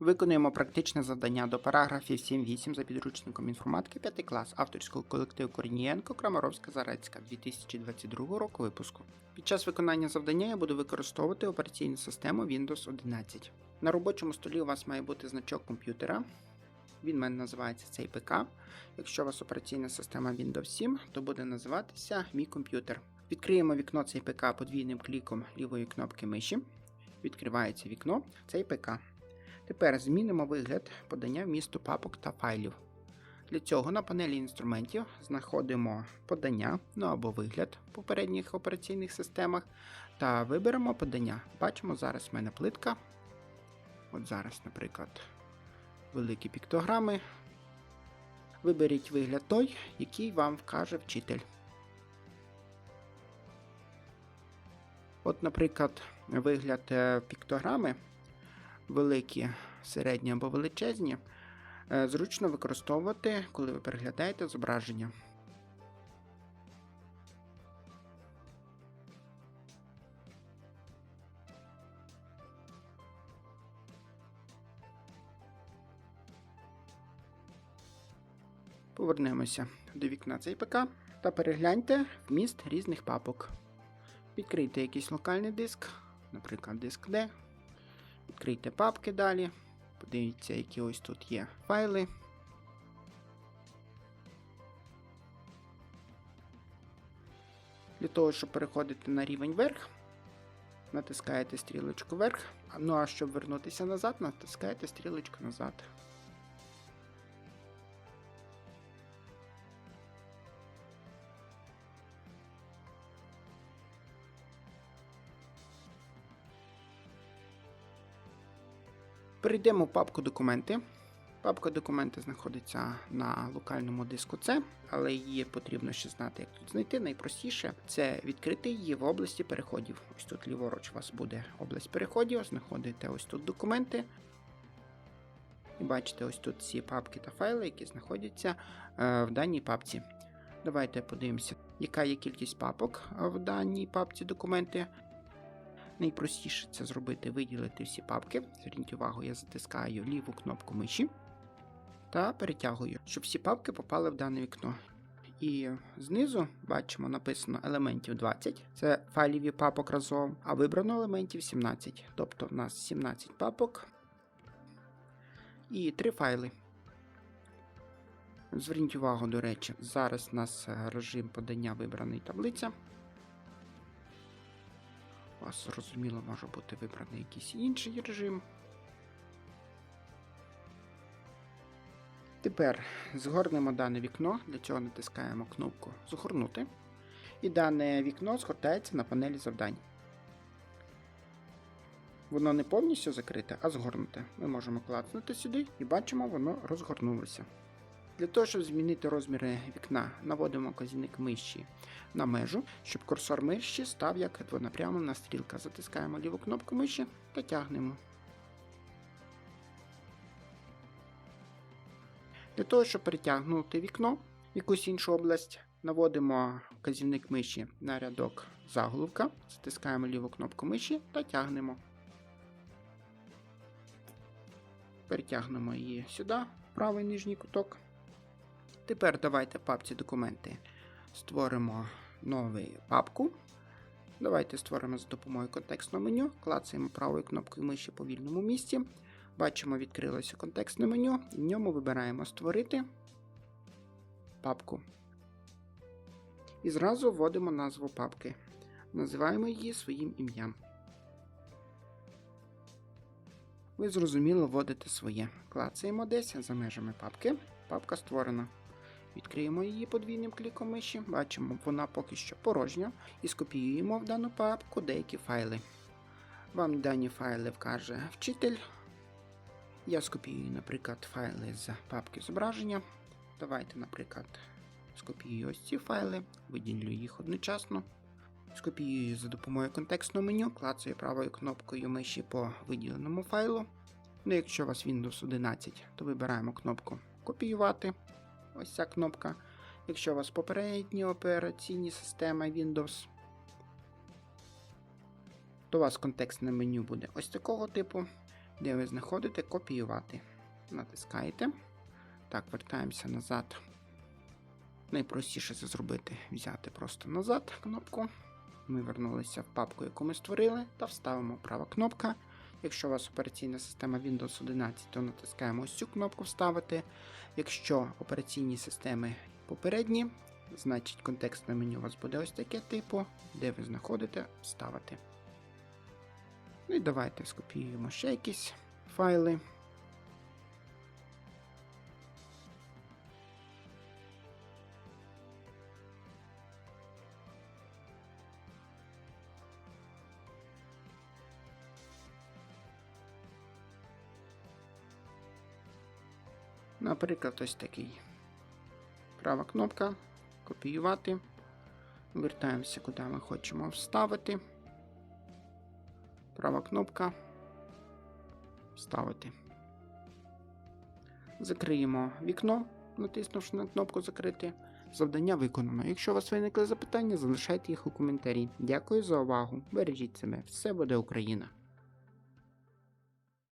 Виконуємо практичне завдання до параграфів 7-8 за підручником інформатики 5 клас авторського колективу Корнієнко Крамаровська Зарецька 2022 року випуску. Під час виконання завдання я буду використовувати операційну систему Windows 11. На робочому столі у вас має бути значок комп'ютера. Він в мене називається цей ПК. Якщо у вас операційна система Windows 7, то буде називатися Мій комп'ютер. Відкриємо вікно цей ПК подвійним кліком лівої кнопки миші. Відкривається вікно цей ПК. Тепер змінимо вигляд подання вмісту папок та файлів. Для цього на панелі інструментів знаходимо подання, ну або вигляд в попередніх операційних системах та виберемо подання. Бачимо, зараз в мене плитка. От зараз, наприклад, великі піктограми. Виберіть вигляд той, який вам вкаже вчитель. От, наприклад, вигляд е, піктограми великі, середні або величезні, е, зручно використовувати, коли ви переглядаєте зображення. Повернемося до вікна цей ПК та перегляньте вміст різних папок. Відкрийте якийсь локальний диск, наприклад, диск D. Відкрийте папки далі. Подивіться, які ось тут є файли. Для того, щоб переходити на рівень вверх, натискаєте стрілочку вверх. Ну а щоб вернутися назад, натискаєте стрілочку назад. Перейдемо в папку документи. Папка документи знаходиться на локальному диску C, але її потрібно ще знати, як тут знайти. Найпростіше це відкрити її в області переходів. Ось тут ліворуч у вас буде область переходів, знаходите ось тут документи. І бачите, ось тут всі папки та файли, які знаходяться е, в даній папці. Давайте подивимося, яка є кількість папок в даній папці документи. Найпростіше це зробити виділити всі папки. Зверніть увагу, я затискаю ліву кнопку миші та перетягую, щоб всі папки попали в дане вікно. І знизу бачимо написано елементів 20, це файлів і папок разом, а вибрано елементів 17. Тобто в нас 17 папок і 3 файли. Зверніть увагу, до речі, зараз у нас режим подання вибраний таблиця. Вас, зрозуміло, може бути вибраний якийсь інший режим. Тепер згорнемо дане вікно, для цього натискаємо кнопку Згорнути. І дане вікно згортається на панелі завдань. Воно не повністю закрите, а згорнуте. Ми можемо клацнути сюди і бачимо, воно розгорнулося. Для того, щоб змінити розміри вікна, наводимо казівник миші на межу, щоб курсор миші став як двонапрямлена стрілка. Затискаємо ліву кнопку миші та тягнемо. Для того, щоб перетягнути вікно в якусь іншу область, наводимо казівник миші на рядок заголовка, затискаємо ліву кнопку миші та тягнемо. Перетягнемо її сюди, правий нижній куток. Тепер давайте папці документи створимо нову папку. Давайте створимо за допомогою контекстного меню, клацаємо правою кнопкою миші по вільному місці. Бачимо, відкрилося контекстне меню, в ньому вибираємо Створити папку. І зразу вводимо назву папки. Називаємо її своїм ім'ям. Ви зрозуміло вводите своє. Клацаємо десь за межами папки. Папка створена. Відкриємо її подвійним кліком миші. Бачимо, вона поки що порожня. І скопіюємо в дану папку деякі файли. Вам дані файли вкаже вчитель. Я скопіюю, наприклад, файли з папки зображення. Давайте, наприклад, скопіюю ось ці файли, виділю їх одночасно. Скопіюю за допомогою контекстного меню, клацаю правою кнопкою миші по виділеному файлу. Ну, якщо у вас Windows 11, то вибираємо кнопку Копіювати. Ось ця кнопка. Якщо у вас попередні операційні системи Windows, то у вас контекстне меню буде ось такого типу. де ви знаходите копіювати. Натискаєте. Так, вертаємося назад. Найпростіше це зробити взяти просто назад кнопку. Ми вернулися в папку, яку ми створили, та вставимо права кнопка. Якщо у вас операційна система Windows 11, то натискаємо ось цю кнопку Вставити. Якщо операційні системи попередні, значить контекстне меню у вас буде ось таке типу, де ви знаходите Вставити. Ну і давайте скопіюємо ще якісь файли. Наприклад, ось такий. Права кнопка. Копіювати. Вертаємося, куди ми хочемо вставити. Права кнопка. Вставити. Закриємо вікно, натиснувши на кнопку Закрити. Завдання виконано. Якщо у вас виникли запитання, залишайте їх у коментарі. Дякую за увагу. Бережіть себе. Все буде Україна!